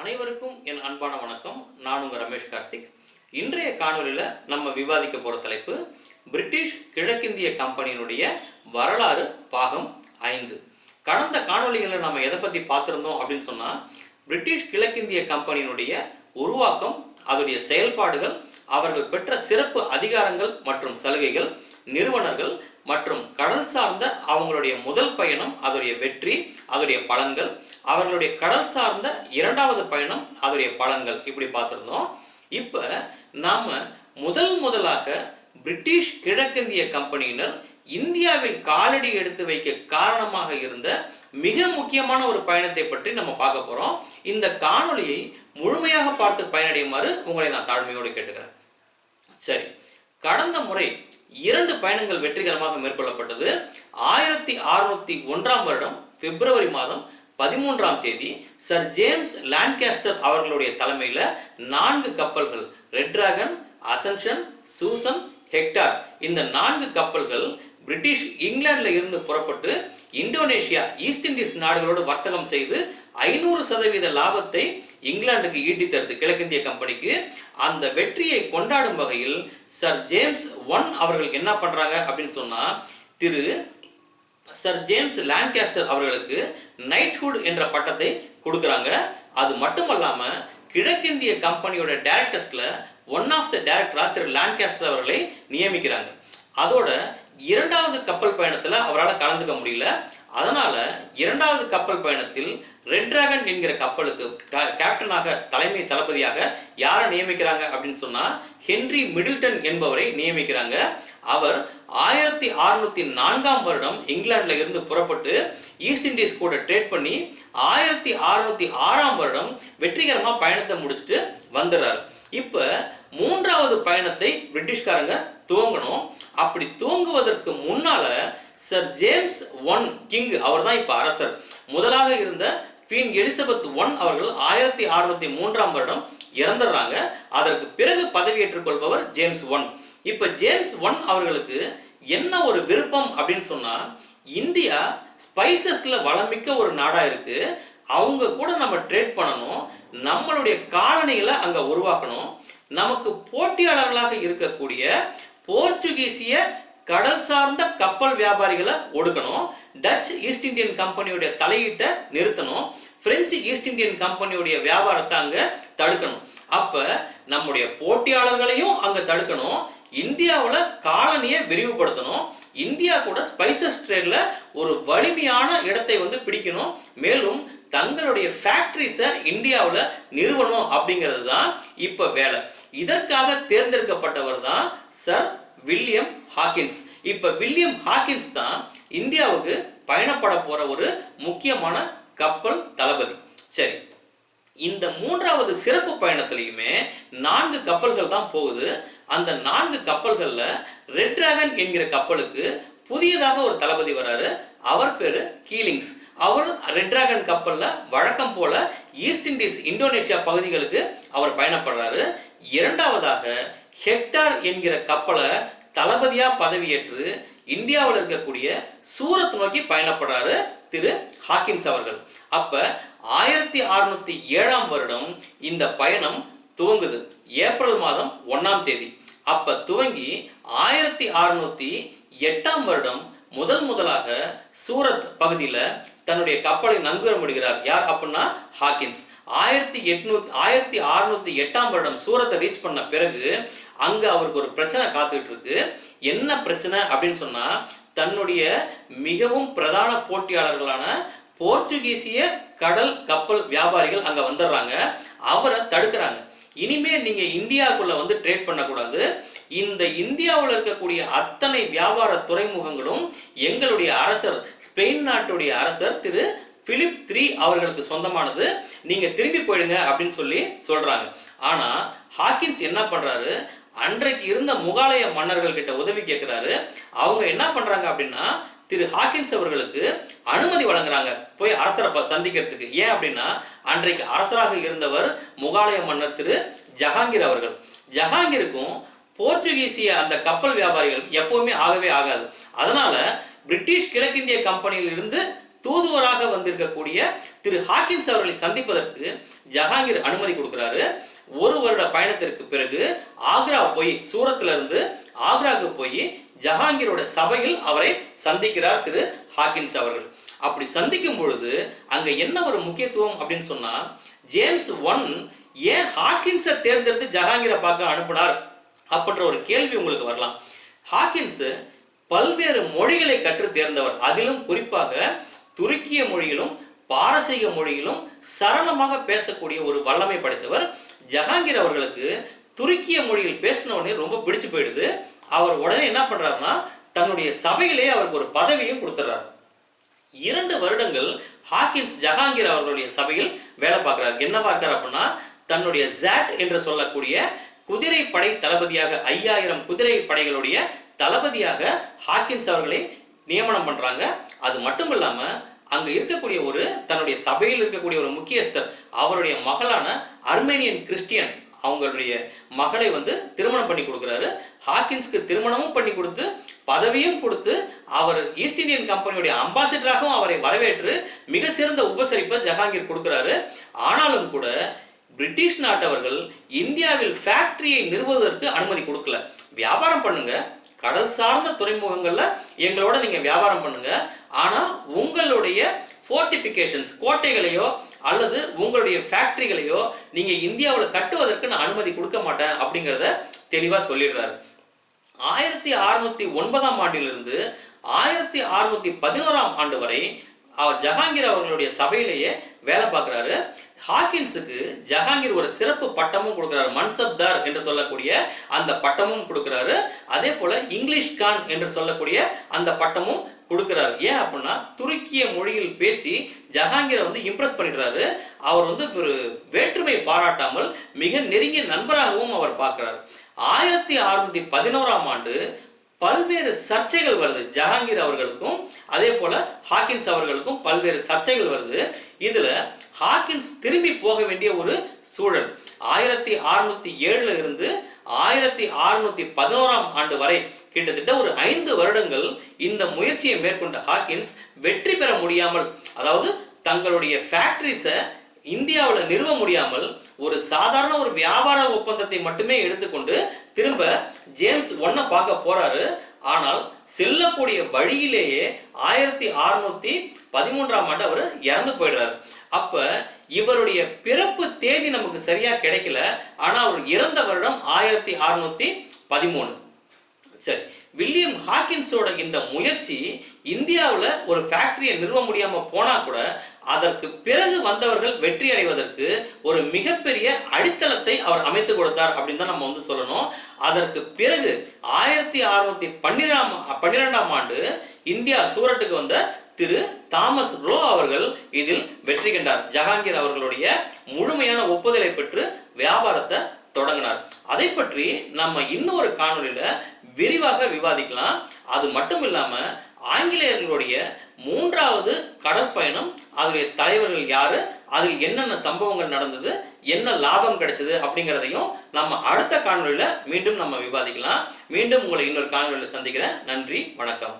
அனைவருக்கும் என் அன்பான வணக்கம். நான் உங்கள் ரமேஷ் கார்த்திக். இன்றைய காணொலியில் நம்ம விவாதிக்க போகிற தலைப்பு பிரிட்டிஷ் கிழக்கிந்திய கம்பெனியினுடைய வரலாறு பாகம் ஐந்து. கடந்த காணொலிகளில் நம்ம எதை பற்றி பார்த்துருந்தோம் அப்படின்னு சொன்னால் பிரிட்டிஷ் கிழக்கிந்திய கம்பெனியினுடைய உருவாக்கம் அதோடைய செயல்பாடுகள் அவர்கள் பெற்ற சிறப்பு அதிகாரங்கள் மற்றும் சலுகைகள் நிறுவனர்கள் மற்றும் கடல் சார்ந்த அவங்களுடைய முதல் பயணம் அதோடைய வெற்றி அதோடைய பலன்கள். அவர்களுடைய கடல் சார்ந்த இரண்டாவது பயணம் அதோடைய பலன்கள். இப்படி பார்த்துருந்தோம். இப்போ நாம் முதல் முதலாக பிரிட்டிஷ் கிழக்கிந்திய கம்பெனியினர் இந்தியாவில் காலடி எடுத்து வைக்க காரணமாக இருந்த மிக முக்கியமான ஒரு பயணத்தை பற்றி நம்ம பார்க்க போகிறோம் இந்த காணொளியை முழுமையாக பார்த்து பயனடையுமாறு உங்களை நான் தாழ்மையோடு கேட்டுக்கிறேன். சரி கடந்த முறை இரண்டு பயணங்கள் வெற்றிகரமாக மேற்கொள்ளப்பட்டது. ஆயிரத்தி அறுநூத்தி ஒன்றாம் வருடம் பிப்ரவரி மாதம் பதிமூன்றாம் தேதி சர் ஜேம்ஸ் லான்காஸ்டர் அவர்களுடைய தலைமையில் நான்கு கப்பல்கள் Red Dragon Ascension Susan Hector. இந்த நான்கு கப்பல்கள் பிரிட்டிஷ் இங்கிலாந்தில் இருந்து புறப்பட்டு இந்தோனேஷியா ஈஸ்ட் இண்டீஸ் நாடுகளோடு வர்த்தகம் செய்து ஐநூறு சதவீத லாபத்தை இங்கிலாந்துக்கு ஈட்டி தருது கிழக்கிந்திய கம்பெனிக்கு. அந்த வெற்றியை கொண்டாடும் வகையில் சர் ஜேம்ஸ் ஒன் அவர்கள் என்ன பண்றாங்க அப்படின்னு சொன்னா திரு சர் ஜேம்ஸ் லான்காஸ்டர் அவர்களுக்கு நைட்ஹுட் என்ற பட்டத்தை கொடுக்குறாங்க. அது மட்டுமல்லாமல் கிழக்கிந்திய கம்பெனியோட டைரக்டர்ஸ்ல ஒன் ஆஃப் த டேரக்டராக திரு லான்காஸ்டர் அவர்களை நியமிக்கிறாங்க. அதோட இரண்டாவது கப்பல் பயணத்தில் அவரால் கலந்துக்க முடியல. அதனால் இரண்டாவது கப்பல் பயணத்தில் ரெட் டிராகன் என்கிற கப்பலுக்கு கேப்டனாக தலைமை தளபதியாக யாரை நியமிக்கிறாங்க அப்படின்னு சொன்னா ஹென்றி மிடில்டன் என்பவரை நியமிக்கிறாங்க. அவர் ஆயிரத்தி அறுநூத்தி நான்காம் வருடம் இங்கிலாந்துல இருந்து புறப்பட்டு ஈஸ்ட் இண்டீஸ் கூட ட்ரேட் பண்ணி ஆயிரத்தி அறுநூத்தி ஆறாம் வருடம் வெற்றிகரமா பயணத்தை முடிச்சுட்டு வந்துடுறாரு. இப்ப மூன்றாவது பயணத்தை பிரிட்டிஷ்காரங்க துவங்கணும். அப்படி தூங்குவதற்கு முன்னால சர் ஜேம்ஸ் ஒன் கிங் அவர் தான் இப்போ அரசர். முதலாக இருந்த குவீன் எலிசபெத் ஒன் அவர்கள் ஆயிரத்தி அறுநூத்தி மூன்றாம் வருடம் இறந்துடுறாங்க. அதற்கு பிறகு பதவியேற்றுக் கொள்பவர் ஜேம்ஸ் ஒன் இப்போ ஜேம்ஸ் ஒன் அவர்களுக்கு என்ன ஒரு விருப்பம் அப்படின்னு சொன்னால் இந்தியா ஸ்பைசஸில் வளமிக்க ஒரு நாடாக இருக்கு. அவங்க கூட நம்ம ட்ரேட் பண்ணணும். நம்மளுடைய காலனிகளை அங்கே உருவாக்கணும். நமக்கு போட்டியாளர்களாக இருக்கக்கூடிய போர்ச்சுகீசிய கடல் சார்ந்த கப்பல் வியாபாரிகளை ஒடுக்கணும். டச் ஈஸ்ட் இந்தியன் கம்பெனியுடைய தலையீட்டை நிறுத்தணும். பிரெஞ்சு ஈஸ்ட் இந்தியன் கம்பெனியுடைய வியாபாரத்தை அங்கே தடுக்கணும். அப்போ நம்முடைய போட்டியாளர்களையும் அங்கே தடுக்கணும். இந்தியாவில் காலனியை விரிவுபடுத்தணும். இந்தியா கூட ஸ்பைசஸ் ட்ரேடில் ஒரு வலிமையான இடத்தை வந்து பிடிக்கணும். மேலும் தங்களுடைய ஃபேக்ட்ரிஸை இந்தியாவில் நிறுவனம் அப்படிங்கிறது தான் இப்போ வேலை. இதற்காக தேர்ந்தெடுக்கப்பட்டவர் தான் சர் வில்லியம் ஹாக்கின்ஸ். இப்போ வில்லியம் ஹாக்கின்ஸ் தான் இந்தியாவுக்கு பயணப்பட போற ஒரு முக்கியமான கப்பல் தளபதி. சரி இந்த மூன்றாவது சிறப்பு பயணத்திலையுமே நான்கு கப்பல்கள் தான் போகுது. அந்த நான்கு கப்பல்கள்ல ரெட் டிராகன் என்கிற கப்பலுக்கு புதியதாக ஒரு தளபதி வராரு. அவர் பேரு கீலிங்ஸ். அவர் ரெட் டிராகன் கப்பலில் வழக்கம் போல ஈஸ்ட் இண்டீஸ் இந்தோனேஷியா பகுதிகளுக்கு அவர் பயணப்படுறாரு. இரண்டாவதாக ஹெக்டார் என்கிற கப்பலை தளபதியா பதவியேற்று இந்தியாவில் இருக்கக்கூடிய சூரத் நோக்கி பயணப்படுறாரு திரு ஹாக்கின்ஸ் அவர்கள். அப்ப ஆயிரத்தி அறுநூத்தி ஏழாம் வருடம் இந்த பயணம் துவங்குது. ஏப்ரல் மாதம் ஒன்னாம் தேதி. அப்ப துவங்கி ஆயிரத்தி அறுநூத்தி எட்டாம் வருடம் முதல் முதலாக சூரத் பகுதியில தன்னுடைய கப்பலை நங்கூரமிடுகிறார் யார் அப்படின்னா ஹாக்கின்ஸ். ஆயிரத்தி எட்நூத்தி ஆயிரத்தி அறுநூத்தி எட்டாம் வருடம் சூரத்தை ரீச் பண்ண பிறகு அங்க அவருக்கு ஒரு பிரச்சனை காத்துக்கிட்டு இருக்கு. என்ன பிரச்சனை அப்படின்னு சொன்னா தன்னுடைய மிகவும் பிரதான போட்டியாளர்களான போர்ச்சுகீசிய கடல் கப்பல் வியாபாரிகள் அங்க வந்துடுறாங்க. அவரை தடுக்கிறாங்க. இனிமே நீங்க இந்தியாவுக்குள்ள வந்து ட்ரேட் பண்ணக்கூடாது. இந்த இந்தியாவில் இருக்கக்கூடிய அத்தனை வியாபார துறைமுகங்களும் எங்களுடைய அரசர் ஸ்பெயின் நாட்டுடைய அரசர் திரு பிலிப் த்ரீ அவர்களுக்கு சொந்தமானது. நீங்கள் திரும்பி போயிடுங்க அப்படின்னு சொல்லி சொல்கிறாங்க ஆனால் ஹாக்கின்ஸ் என்ன பண்ணுறாரு அன்றைக்கு இருந்த முகாலய மன்னர்கள் கிட்ட உதவி கேட்குறாரு அவங்க என்ன பண்ணுறாங்க அப்படின்னா திரு ஹாக்கின்ஸ் அவர்களுக்கு அனுமதி வழங்குறாங்க. போய் அரசரை ப- சந்திக்கிறதுக்கு. ஏன் அப்படின்னா அன்றைக்கு அரசராக இருந்தவர் முகாலய மன்னர் திரு ஜஹாங்கீர் அவர்கள். ஜஹாங்கீருக்கும் போர்ச்சுகீசிய அந்த கப்பல் வியாபாரிகளுக்கு எப்பவுமே ஆகவே ஆகாது. அதனால பிரிட்டிஷ் கிழக்கிந்திய கம்பெனியிலிருந்து தூதுவராக வந்திருக்கக்கூடிய திரு ஹாக்கின்ஸ் அவர்களை சந்திப்பதற்கு ஜஹாங்கீர் அனுமதி கொடுக்குறாரு. ஒரு வருட பயணத்திற்கு பிறகு ஆக்ரா போய் சூரத்துல இருந்து ஆக்ராவுக்கு போய் ஜஹாங்கீரோட சபையில் அவரை சந்திக்கிறார் திரு ஹாக்கின்ஸ் அவர்கள். அப்படி சந்திக்கும் பொழுது அங்க என்ன ஒரு முக்கியத்துவம் அப்படின்னு சொன்னா ஜேம்ஸ் ஒன் ஏன் ஹாக்கின்ஸை தேர்ந்தெடுத்து ஜஹாங்கீரை பார்க்க அனுப்புனார் அப்படின்ற ஒரு கேள்வி உங்களுக்கு வரலாம். ஹாக்கின்ஸ் பல்வேறு மொழிகளை கற்று தேர்ந்தவர். அதிலும் குறிப்பாக துருக்கிய மொழியிலும் பாரசீக மொழியிலும் சரளமாக பேசக்கூடிய ஒரு வல்லமை படைத்தவர் ஜஹாங்கீர் அவர்களுக்கு துருக்கிய மொழியில் பேசின உடனே ரொம்ப பிடிச்சு போயிடுது. அவர் உடனே என்ன பண்றாருன்னா தன்னுடைய சபையிலே அவருக்கு ஒரு பதவியும் கொடுத்துட்றாரு இரண்டு வருடங்கள் ஹாக்கின்ஸ் ஜஹாங்கீர் அவர்களுடைய சபையில் வேலை பார்க்கிறார். என்ன பார்க்கிறார் அப்படின்னா தன்னுடைய ஜாட் என்று சொல்லக்கூடிய குதிரை படை தளபதியாக ஐயாயிரம் குதிரை படைகளுடைய தளபதியாக ஹாக்கின்ஸ் அவர்களை நியமனம் பண்றாங்க. அது மட்டும் இல்லாமல் அங்க இருக்கக்கூடிய ஒரு தன்னுடைய சபையில் இருக்கக்கூடிய ஒரு முக்கியஸ்தர் அவருடைய மகளான அர்மேனியன் கிறிஸ்டியன் அவங்களுடைய மகளை வந்து திருமணம் பண்ணி கொடுக்குறாரு. ஹாக்கின்ஸ்க்கு திருமணமும் பண்ணி கொடுத்து பதவியும் கொடுத்து அவர் ஈஸ்ட் இந்தியன் கம்பெனியுடைய அம்பாசிடராகவும் அவரை வரவேற்று மிக சிறந்த உபசரிப்பை ஜஹாங்கீர் கொடுக்குறாரு. ஆனாலும் கூட பிரிட்டிஷ் நாட்டவர்கள் இந்தியாவில் ஃபேக்டரியை நிறுவுவதற்கு அனுமதி கொடுக்கல. வியாபாரம் பண்ணுங்க. கடல் சார்ந்த துறைமுகங்களில் எங்களோட நீங்கள் வியாபாரம் பண்ணுங்கள் ஆனால் உங்களுடைய ஃபோர்டிஃபிகேஷன்ஸ் கோட்டைகளையோ அல்லது உங்களுடைய ஃபேக்டரிகளையோ நீங்கள் இந்தியாவில் கட்டுவதற்கு நான் அனுமதி கொடுக்க மாட்டேன் அப்படிங்கிறத தெளிவாக சொல்லிடுறாரு. ஆயிரத்தி அறுநூத்தி ஒன்பதாம் ஆண்டிலிருந்து ஆயிரத்தி அறுநூத்தி பதினோராம் ஆண்டு வரை அவர் ஜஹாங்கீர் அவர்களுடைய சபையிலேயே வேலை பார்க்குறாரு. ஹாக்கின்ஸுக்கு ஜஹாங்கீர் ஒரு சிறப்பு பட்டமும் கொடுக்குறாரு. மன்சப்தார் என்று சொல்லக்கூடிய அந்த பட்டமும் கொடுக்குறாரு. அதே போல இங்கிலீஷ் கான் என்று சொல்லக்கூடிய அந்த பட்டமும் கொடுக்குறாரு. ஏன் அப்படின்னா துருக்கிய மொழியில் பேசி ஜஹாங்கீரை வந்து இம்ப்ரெஸ் பண்ணிடுறாரு. அவர் வந்து ஒரு வேற்றுமை பாராட்டாமல் மிக நெருங்கிய நண்பராகவும் அவர் பார்க்குறாரு. ஆயிரத்தி அறுநூத்தி பதினோராம் ஆண்டு பல்வேறு சர்ச்சைகள் வருது. ஜஹாங்கீர் அவர்களுக்கும் அதே போல ஹாக்கின்ஸ் அவர்களுக்கும் பல்வேறு சர்ச்சைகள் வருது. இதுல ஹாக்கின்ஸ் திரும்பி போக வேண்டிய ஒரு சூழல். ஆயிரத்தி அறுநூத்தி ஏழுல இருந்து ஆயிரத்தி அறுநூத்தி பதினோராம் ஆண்டு வரை கிட்டத்தட்ட ஒரு ஐந்து வருடங்கள் இந்த முயற்சியை மேற்கொண்ட ஹாக்கின்ஸ் வெற்றி பெற முடியாமல் அதாவது தங்களுடைய ஃபேக்டரிஸை இந்தியாவில் நிறுவ முடியாமல் ஒரு சாதாரண ஒரு வியாபார ஒப்பந்தத்தை மட்டுமே எடுத்துக்கொண்டு திரும்ப ஜேம்ஸ் ஒன்ன பார்க்க போறாரு. ஆனால் செல்லக்கூடிய வழியிலேயே ஆயிரத்தி அறுநூத்தி பதிமூன்றாம் ஆண்டு அவர் இறந்து போயிடுறாரு. அப்ப இவருடைய பிறப்பு தேதி நமக்கு சரியா கிடைக்கல. ஆனா அவர் இறந்த வருடம் ஆயிரத்தி அறுநூத்தி பதிமூணு. சரி வில்லியம் ஹாக்கின்ஸோட இந்த முயற்சி இந்தியாவில் ஒரு ஃபேக்டரியை நிறுவ முடியாமல் போனால் கூட அதற்கு பிறகு வந்தவர்கள் வெற்றி அடைவதற்கு ஒரு மிகப்பெரிய அடித்தளத்தை அவர் அமைத்து கொடுத்தார் அப்படின்னு தான் நம்ம வந்து சொல்லணும். அதற்கு பிறகு ஆயிரத்தி அறுநூத்தி பன்னிராம் பன்னிரெண்டாம் ஆண்டு இந்தியா சூரட்டுக்கு வந்த திரு தாமஸ் ரோ அவர்கள் இதில் வெற்றி கண்டார். ஜஹாங்கீர் அவர்களுடைய முழுமையான ஒப்புதலை பெற்று வியாபாரத்தை தொடங்கினார். அதை பற்றி நம்ம இன்னொரு காணொளியில விரிவாக விவாதிக்கலாம். அது மட்டும் இல்லாமல் ஆங்கிலேயர்களுடைய மூன்றாவது கடற்பயணம் அதனுடைய தலைவர்கள் யாரு அதில் என்னென்ன சம்பவங்கள் நடந்தது என்ன லாபம் கிடைச்சது அப்படிங்கிறதையும் நம்ம அடுத்த காணொலியில் மீண்டும் நம்ம விவாதிக்கலாம். மீண்டும் உங்களை இன்னொரு காணொலியில் சந்திக்கிறேன். நன்றி வணக்கம்.